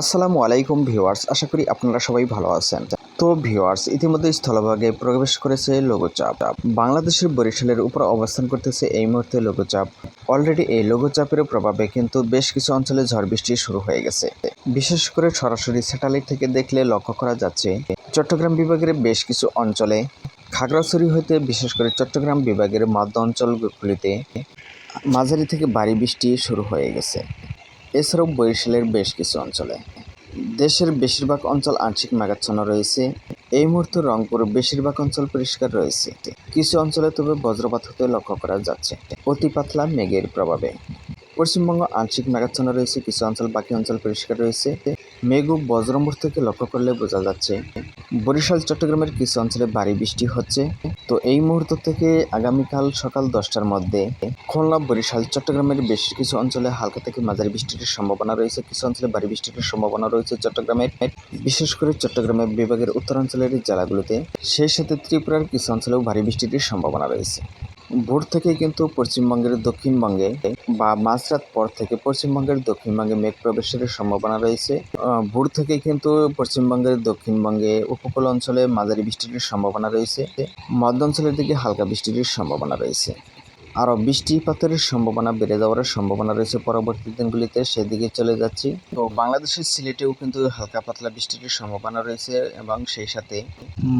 আসসালামু আলাইকুম ভিউয়ার্স, আশা করি আপনারা সবাই ভালো আছেন। তো ভিউয়ার্স, ইতিমধ্যে স্থলভাগে প্রবেশ করেছে লঘুচাপ। বাংলাদেশের বরিশালের উপর অবস্থান করতেছে এই মুহূর্তে লঘুচাপ। অলরেডি এই লঘুচাপের প্রভাবে কিন্তু বেশ কিছু অঞ্চলে ঝড় বৃষ্টি শুরু হয়ে গেছে। বিশেষ করে সরাসরি স্যাটেলাইট থেকে দেখলে লক্ষ্য করা যাচ্ছে, চট্টগ্রাম বিভাগের বেশ কিছু অঞ্চলে খাগড়াছড়ি হইতে, বিশেষ করে চট্টগ্রাম বিভাগের মধ্য অঞ্চলগুলিতে মাঝারি থেকে ভারী বৃষ্টি শুরু হয়ে গেছে। এছাড়াও বরিশালের বেশ কিছু অঞ্চলে। দেশের বেশিরভাগ অঞ্চল আংশিক মেঘাচ্ছন্ন রয়েছে। এই মুহূর্তে রংপুর বেশিরভাগ অঞ্চল পরিষ্কার রয়েছে। কিছু অঞ্চলে তবে বজ্রপাত হতে লক্ষ্য করা যাচ্ছে। অতি পাতলা মেঘের প্রভাবে। পশ্চিমবঙ্গ আংশিক মেঘাচ্ছন্ন রয়েছে, কিছু অঞ্চল বাকি অঞ্চল পরিষ্কার রয়েছে। মেঘ ও বজ্রমুর থেকে লক্ষ্য করলে বোঝা যাচ্ছে, বরিশাল, চট্টগ্রামের কিছু অঞ্চলে ভারী বৃষ্টি হচ্ছে। তো এই মুহূর্ত থেকে আগামীকাল সকাল দশটার মধ্যে খুলনা, বরিশাল, চট্টগ্রামের বেশ কিছু অঞ্চলে হালকা থেকে মাঝারি বৃষ্টির সম্ভাবনা রয়েছে। কিছু অঞ্চলে ভারী বৃষ্টির সম্ভাবনা রয়েছে চট্টগ্রামের। বিশেষ করে চট্টগ্রামের বিভাগের উত্তরাঞ্চলের জেলাগুলোতে। সেই সাথে ত্রিপুরার কিছু অঞ্চলেও ভারী বৃষ্টির সম্ভাবনা রয়েছে। ভোর থেকেই কিন্তু পশ্চিমবঙ্গের দক্ষিণবঙ্গে বা মাঝরাত পর থেকে পশ্চিমবঙ্গের দক্ষিণবঙ্গে মেঘ প্রবেশের সম্ভাবনা রয়েছে। ভোর থেকেই কিন্তু পশ্চিমবঙ্গের দক্ষিণবঙ্গে উপকূল অঞ্চলে মাঝারি বৃষ্টির সম্ভাবনা রয়েছে। মধ্য অঞ্চলের দিকে হালকা বৃষ্টির সম্ভাবনা রয়েছে। আরও বৃষ্টিপাতের সম্ভাবনা বেড়ে যাওয়ার সম্ভাবনা রয়েছে পরবর্তী দিনগুলিতে, সেদিকে চলে যাচ্ছি। তো বাংলাদেশের সিলেটেও কিন্তু হালকা পাতলা বৃষ্টির সম্ভাবনা রয়েছে এবং সেই সাথে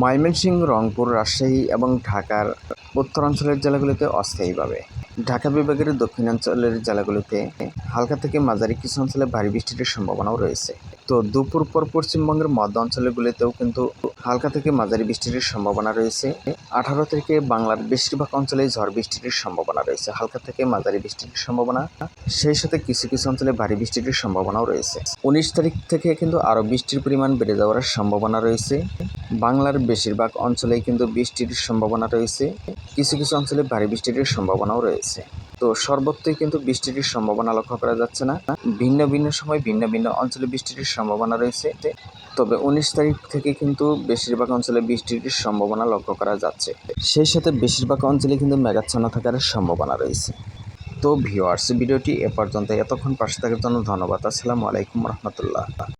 ময়মনসিংহ, রংপুর, রাজশাহী এবং ঢাকার উত্তরাঞ্চলের জেলাগুলিতে অস্থায়ীভাবে। ঢাকা বিভাগের দক্ষিণাঞ্চলের জেলাগুলিতে হালকা থেকে মাঝারি কিছু অঞ্চলে ভারী বৃষ্টির সম্ভাবনাও রয়েছে। তো দুপুর পর পশ্চিমবঙ্গের মধ্য অঞ্চলগুলিতেও কিন্তু হালকা থেকে মাঝারি বৃষ্টির সম্ভাবনা রয়েছে। আঠারো থেকে বাংলার বেশিরভাগ অঞ্চলে ঝড় বৃষ্টির সম্ভাবনা রয়েছে, হালকা থেকে মাঝারি বৃষ্টির সম্ভাবনা। সেই সাথে কিছু কিছু অঞ্চলে ভারী বৃষ্টির সম্ভাবনাও রয়েছে। উনিশ তারিখ থেকে কিন্তু আরও বৃষ্টির পরিমাণ বেড়ে যাওয়ার সম্ভাবনা রয়েছে। বাংলার বেশিরভাগ অঞ্চলেই কিন্তু বৃষ্টির সম্ভাবনা রয়েছে। কিছু কিছু অঞ্চলে ভারী বৃষ্টির সম্ভাবনাও রয়েছে। তো সর্বত্রই কিন্তু বৃষ্টির সম্ভাবনা লক্ষ্য করা যাচ্ছে না। ভিন্ন ভিন্ন সময় ভিন্ন ভিন্ন অঞ্চলে বৃষ্টির সম্ভাবনা রয়েছে। তবে উনিশ তারিখ থেকে কিন্তু বেশিরভাগ অঞ্চলে বৃষ্টির সম্ভাবনা লক্ষ্য করা যাচ্ছে। সেই সাথে বেশিরভাগ অঞ্চলে কিন্তু মেঘাচ্ছন্ন থাকার সম্ভাবনা রয়েছে। তো ভিউয়ার্স ভিডিওটি এ পর্যন্ত। এতক্ষণ পাশে থাকার জন্য ধন্যবাদ। আসসালামু আলাইকুম রহমতুল্লাহ।